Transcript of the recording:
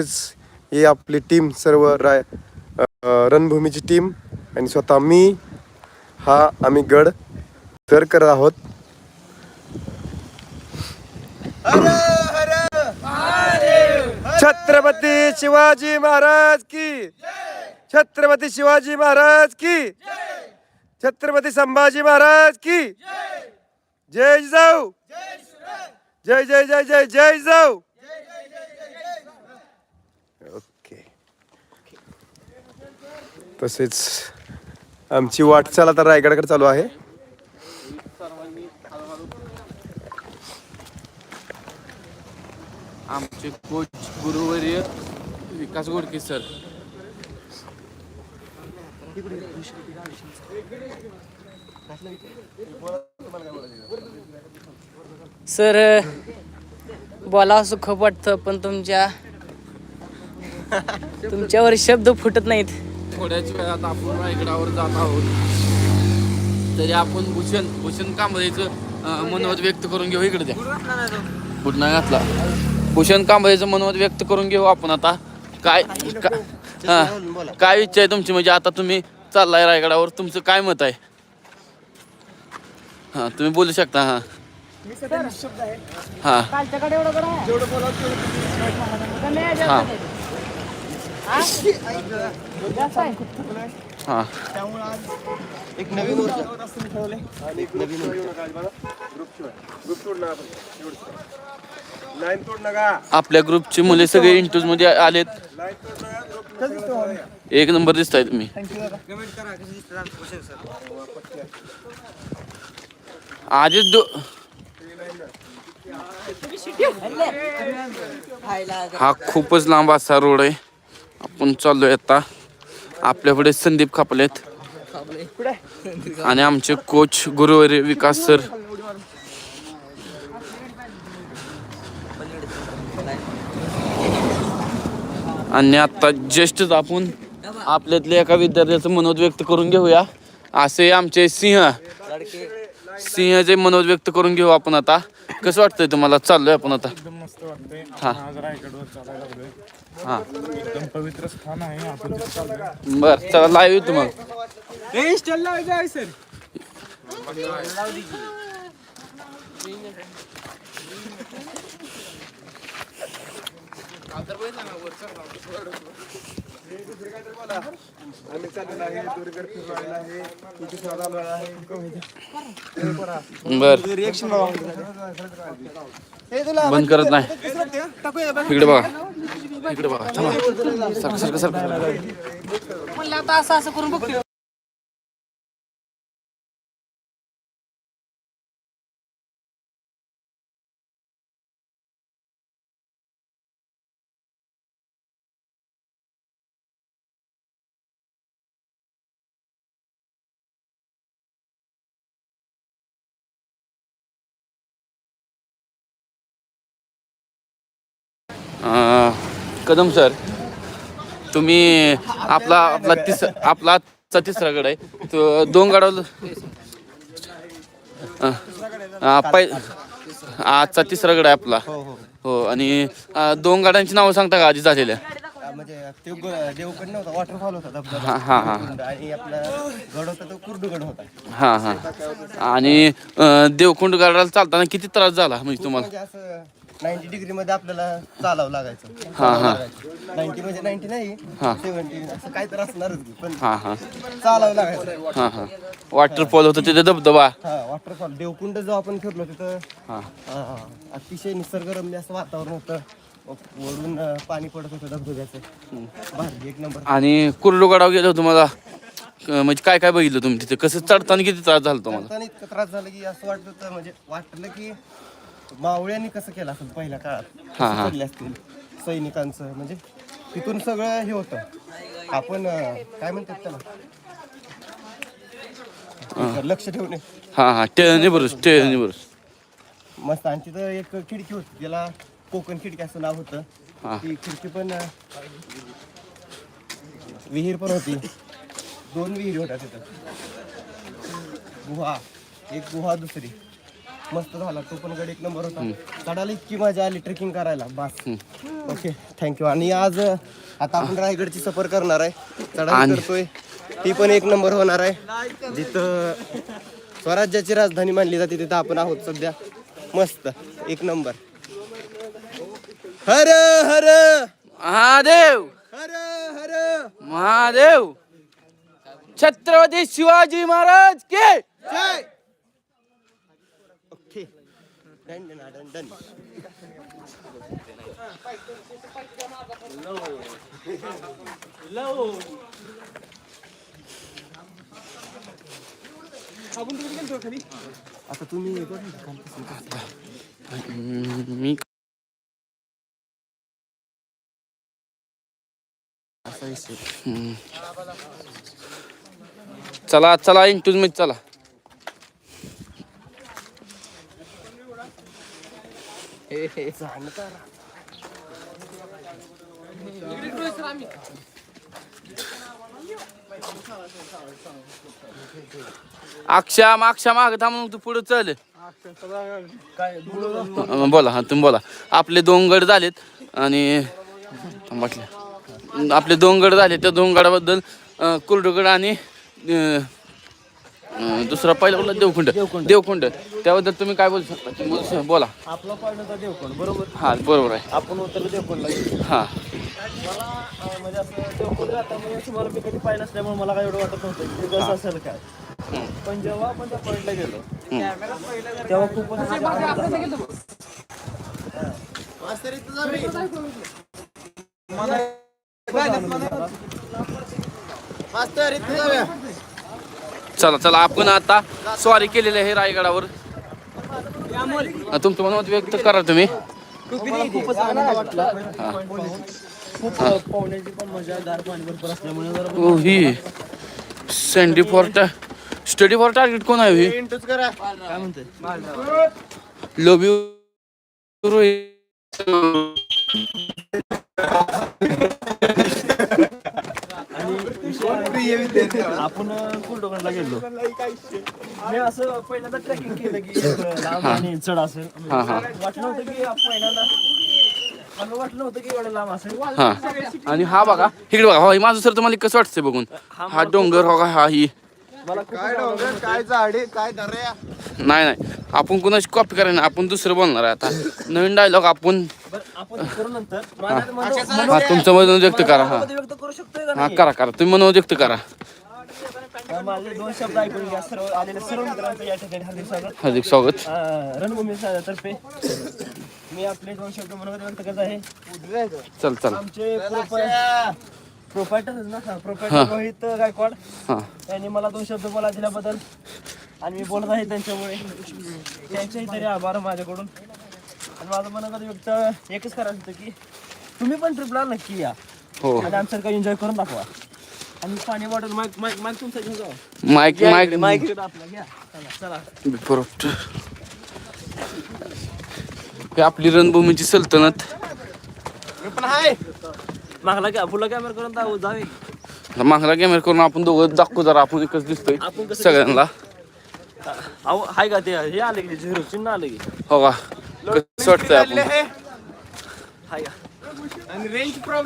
ही आपली टीम सर्व राय रणभूमीची टीम आणि स्वतः मी हा आम्ही गड सर करत आहोत. छत्रपती शिवाजी महाराज की! छत्रपती शिवाजी महाराज की! छत्रपती संभाजी महाराज की! जय जाऊ जय जय जय जय जय जाऊ! तसेच आमची वाटचाल आता रायगडकडे चालू आहे. आमचे कोच गुरुवर्य विकास गोडके सर. सर बोला असं खूप वाटतं पण तुमच्या तुमच्यावर शब्द फुटत नाहीत. थोड्याच वेळात आपण रायगडावर जात आहोत. तरी आपण भूषण भूषण कांबळेचं अं, मनोगत व्यक्त करून घेऊ इकडे द्या. पुन्हा घातला. भूषण कांबळेचं मनोगत व्यक्त करून घेऊ आपण आता. काय हा काय इच्छा आहे तुमची? म्हणजे आता तुम्ही चाललाय रायगडावर. तुमचं काय मत आहे? हा तुम्ही बोलू शकता हा. हा. हा. हा एक नवीन लाईन तोड नका आपल्या ग्रुपची मुले सगळे इंटूजमध्ये आलेत. एक नंबर दिसताय तुम्ही आधीच दो हा खूपच लांब असा रोड आहे. आपण चाललोय आता. आपल्या पुढे संदीप खापलेत आणि आमचे कोच गुरुवारी विकास सर. आणि आता जस्टच आपण आपल्यातल्या एका विद्यार्थ्याचं मनोद व्यक्त करून घेऊया. असे आमचे सिंह. सिंहचे मनोद व्यक्त करून घेऊ आपण आता. कसं वाटतंय तुम्हाला? चाललोय आपण आता. एकदम मस्त वाटतंय. हा. आज रायगडवर चालायला लागलोय. हा. एकदम पवित्र स्थान आहे. आपण तिथे चाललोय. बर चला लाईव्ह येऊ तुम्हाला. आम्ही चाललेलो आहे आहे इथे आहे बर. बंद करत नाही. इकडे बघा. इकडे बघा. चला. सारखं सारखं सारखं. म्हणलं आता असं असं करून बघतो. कदम सर तुम्ही आपला आपला तिस आपला आजचा तिसरा गड आहे. तो दोन गडावर अं, पै आजचा तिसरा गड आहे आपला. हो आणि अं, दोन गाड्यांची नावं सांगता का आधी झालेल्या? म्हणजे ते ग- देवगड नव्हता वॉटरफॉल होता धबधबा हा हा हा. कुंड आणि आपला गड होता तो कुर्डुगड होता. हा हा. आणि देवकुंड गडाला चालताना किती त्रास झाला म्हणजे तुम्हाला? म्हणजे नाईन्टी डिग्री मध्ये आपल्याला चालावं लागायचं. हा, हा. नाईन्टी म्हणजे नाईन्टी नाही हा. सेव्हन्टी असं काय तर असणारच की, पण हा हा. चालावं लागायचं. हा हा. वॉटरफॉल होतं तिथे धबधबा. हा वॉटरफॉल. देवकुंड जो आपण फिरलो तिथं हा. हा, हा, अतिशय निसर्गरम्य असं वातावरण होतं. वरून अं, पाणी पडत होतं धबधब्याचं. भारी एक नंबर. आणि कुर्डुगडावर गेलो तुम्हाला म्हणजे काय काय बघितलं तुम्ही तिथे? कसं चढताना किती त्रास झाला तुम्हाला? इतकं त्रास झाला की असं वाटत होतं म्हणजे वाटलं की मावळ्यांनी कसं केलं असेल पहिल्या काळात? हा, हा. असतील सैनिकांचं? म्हणजे तिथून सगळं हे होतं. आपण अं, काय म्हणतात त्याला? लक्ष ठेवणे हा हा. टेळणी टेळणी मस्त. आणि तिथं एक खिडकी होती. त्याला कोकण खिडकी असं नाव होतं. हा. ती खिडकी पण अं, विहीर पण होती. दोन विहिरी होत्या तिथं. गुहा. एक गुहा दुसरी. मस्त झाला. तो पण गड एक नंबर होता चढायला इतकी मजा आली ट्रेकिंग करायला. बस. ओके थँक्यू आणि आज आता आपण रायगडची सफर करणार आहे. चढाई आणि- करतोय. ती पण एक नंबर होणार आहे. जिथं स्वराज्याची राजधानी मानली जाते तिथं आपण आहोत सध्या. मस्त. एक नंबर हर हर. महादेव! हर हर. महादेव! छत्रपती शिवाजी महाराज के! जय! डन डन डन डन आता तुम्ही मी चला चला इंटूजमध्ये चला. जाणं तर. अक्षा थांब माग तू पुढे चल बोला हा तुम्ही बोला आपले दोन गड झालेत आणि थांबाटले आपले दोन गड झाले त्या दोन गडाबद्दल कुर्डगड आणि अं, दुसरा पहिला बोलला देवकुंड. देवकुंड. त्याबद्दल तुम्ही काय बोलू शकता? तुम्ही बोलू आपला पॉईंट होता देवकोण बरोबर? हा बरोबर आहे. आपण उतरलो देवकोणला गेलो. हा. मला अं, म्हणजे असं देवकोण जाता म्हणजे तुम्हाला मी कधी पाहिलं असल्यामुळे मला काय एवढं वाटत नव्हतं की कसं असेल काय. पण जेव्हा आपण त्या पॉईंटला गेलो तेव्हा खूपच असं आनंद झाला. चला चला आपण आता स्वारी केलेली आहे रायगडावर. तुमचं मत व्यक्त करा तुम्ही. ही. सँडी फॉर्ट स्टडी फॉर टार्गेट कोण आहे ही? काय यू आपण गेलो. मी असं पहिल्यांदा ट्रेकिंग केलं की लांब आणि चढ असेल वाटलं होतं की आपण पहिल्यांदा मला वाटलं होतं की एवढं लांब असेल हा. आणि हा बघा इकडे बघा हा, हे माझं सर तुम्हाला कसं वाटतंय बघून? हा डोंगर हो का हा ही. मला काय डोंगर? काय झाडे? काय दर्या नाही नाही. आपण कुणाची कॉपी करायला नाही आपण दुसरं बोलणार आहे आता. नवीन डायलॉग आपण आपण ते करू नंतर. माझ्या मनो- हा मनो- तुमचं मधून व्यक्त करा हा. मनामध्ये व्यक्त करू शकतोय का हा नाही? करा करा. तुम्ही म्हणून व्यक्त करा. माझे दोन शब्द ऐकून घ्या. सर्व आलेले सर्व मित्रांचं या ठिकाणी हार्दिक स्वागत. हार्दिक स्वागत. अं, रणभूमी तर्फे मी आपले दोन शब्द मनोगत व्यक्त करत आहे. चल चल. आमचे प्रोपायटर ना? प्रोपायटर रोहित गायकवाड. हा. त्यांनी मला दोन शब्द बोला दिल्याबद्दल. आणि मी बोलत आहे त्यांच्यामुळे. त्यांचेही तरी आभार माझ्याकडून. आणि माझं मनोगत व्यक्त एकच करायचं होतं की तुम्ही पण ट्रिपला नक्की या. हो. आणि आमच्याकडे एन्जॉय करून दाखवा. आणि पाणी बॉटल माईक माईक माईक तुमचा घेऊन जावा. माईक माईक माईक आपला घ्या. चला चला. बरोबर. हे आपली रणभूमीची सल्तनत. मागला घ्या फुलं कॅमेरा करून जावे. मागला कॅमेरा करून आपण दोघं दाखवू जरा आपण एकच दिसतोय आपण कसं सगळ्यांना. अहो हाय का ते हे आले की झिरो चिन्ह आले की. हो का? कसं वाटतंय आपण हाय. का